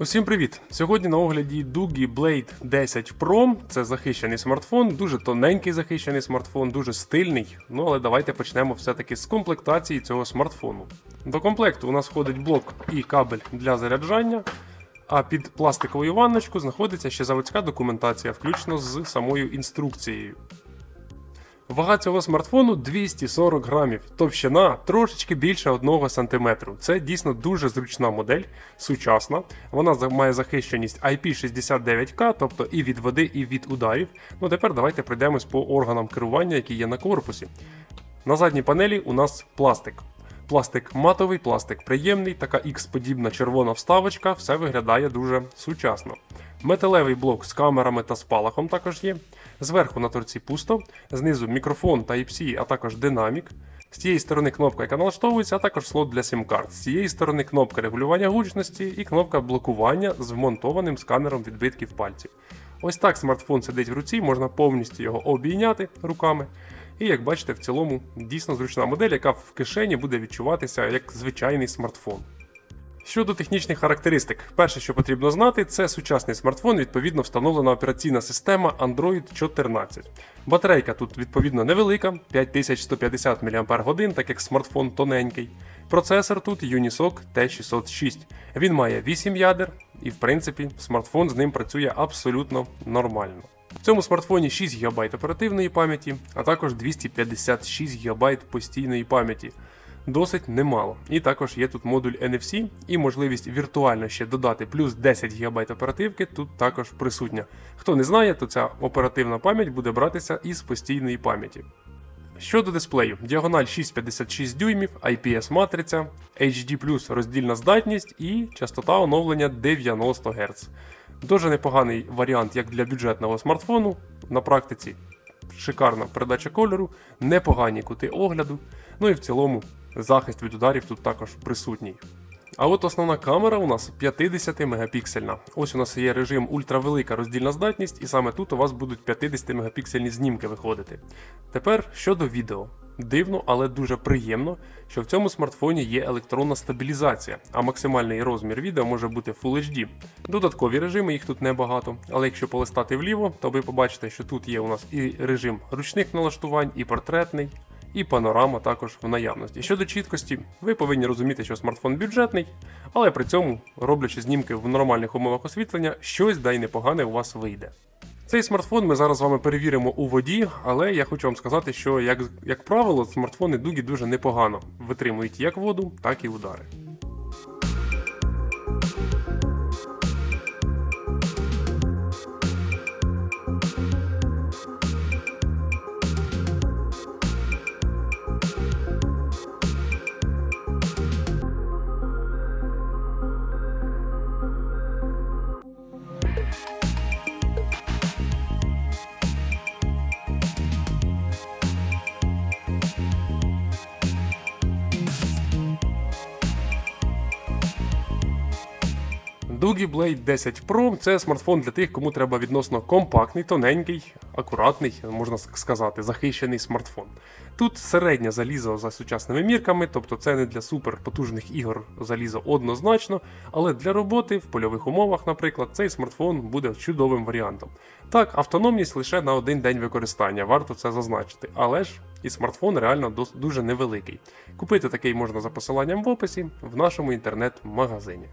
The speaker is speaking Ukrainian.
Усім привіт! Сьогодні на огляді Doogie Blade 10 Pro. Це захищений смартфон, дуже тоненький захищений смартфон, дуже стильний. Ну але давайте почнемо все-таки з комплектації цього смартфону. До комплекту у нас входить блок і кабель для заряджання. А під пластиковою ванночку знаходиться ще заводська документація, включно з самою інструкцією. Вага цього смартфону 240 грамів, товщина трошечки більше 1 см. Це дійсно дуже зручна модель, сучасна. Вона має захищеність IP69K, тобто і від води, і від ударів. Ну тепер давайте пройдемось по органам керування, які є на корпусі. На задній панелі у нас пластик. Пластик матовий, пластик приємний, така X-подібна червона вставочка, все виглядає дуже сучасно. Металевий блок з камерами та спалахом також є. Зверху на торці пусто, знизу мікрофон Type-C, а також динамік. З цієї сторони кнопка, яка налаштовується, а також слот для сім-карт. З цієї сторони кнопка регулювання гучності і кнопка блокування з вмонтованим сканером відбитків пальців. Ось так смартфон сидить в руці, можна повністю його обійняти руками. І як бачите, в цілому дійсно зручна модель, яка в кишені буде відчуватися як звичайний смартфон. Щодо технічних характеристик, перше, що потрібно знати, це сучасний смартфон, відповідно встановлена операційна система Android 14. Батарейка тут відповідно невелика, 5150 мАч, так як смартфон тоненький. Процесор тут Unisoc T606. Він має 8 ядер, і в принципі смартфон з ним працює абсолютно нормально. В цьому смартфоні 6 ГБ оперативної пам'яті, а також 256 ГБ постійної пам'яті. Досить немало. І також є тут модуль NFC і можливість віртуально ще додати плюс 10 ГБ оперативки тут також присутня. Хто не знає, то ця оперативна пам'ять буде братися із постійної пам'яті. Щодо дисплею, діагональ 6,56 дюймів, IPS матриця, HD роздільна здатність і частота оновлення 90 Гц. Дуже непоганий варіант як для бюджетного смартфону. На практиці шикарна передача кольору, непогані кути огляду. Ну і в цілому захист від ударів тут також присутній. А от основна камера у нас 50 мегапіксельна. Ось у нас є режим ультравелика роздільна здатність, і саме тут у вас будуть 50 мегапіксельні знімки виходити. Тепер щодо відео. Дивно, але дуже приємно, що в цьому смартфоні є електронна стабілізація, а максимальний розмір відео може бути Full HD. Додаткові режими, їх тут небагато, але якщо полистати вліво, то ви побачите, що тут є у нас і режим ручних налаштувань, і портретний, і панорама також в наявності. Щодо чіткості, ви повинні розуміти, що смартфон бюджетний, але при цьому, роблячи знімки в нормальних умовах освітлення, щось да й непогане у вас вийде. Цей смартфон ми зараз з вами перевіримо у воді, але я хочу вам сказати, що як, як правило, смартфони Дугі дуже непогано витримують як воду, так і удари. Doogie Blade 10 Pro це смартфон для тих, кому треба відносно компактний, тоненький, акуратний, можна сказати, захищений смартфон. Тут середнє залізо за сучасними мірками, тобто це не для суперпотужних ігор залізо однозначно, але для роботи в польових умовах, наприклад, цей смартфон буде чудовим варіантом. Так, автономність лише на один день використання, варто це зазначити, але ж і смартфон реально дуже невеликий. Купити такий можна за посиланням в описі в нашому інтернет-магазині.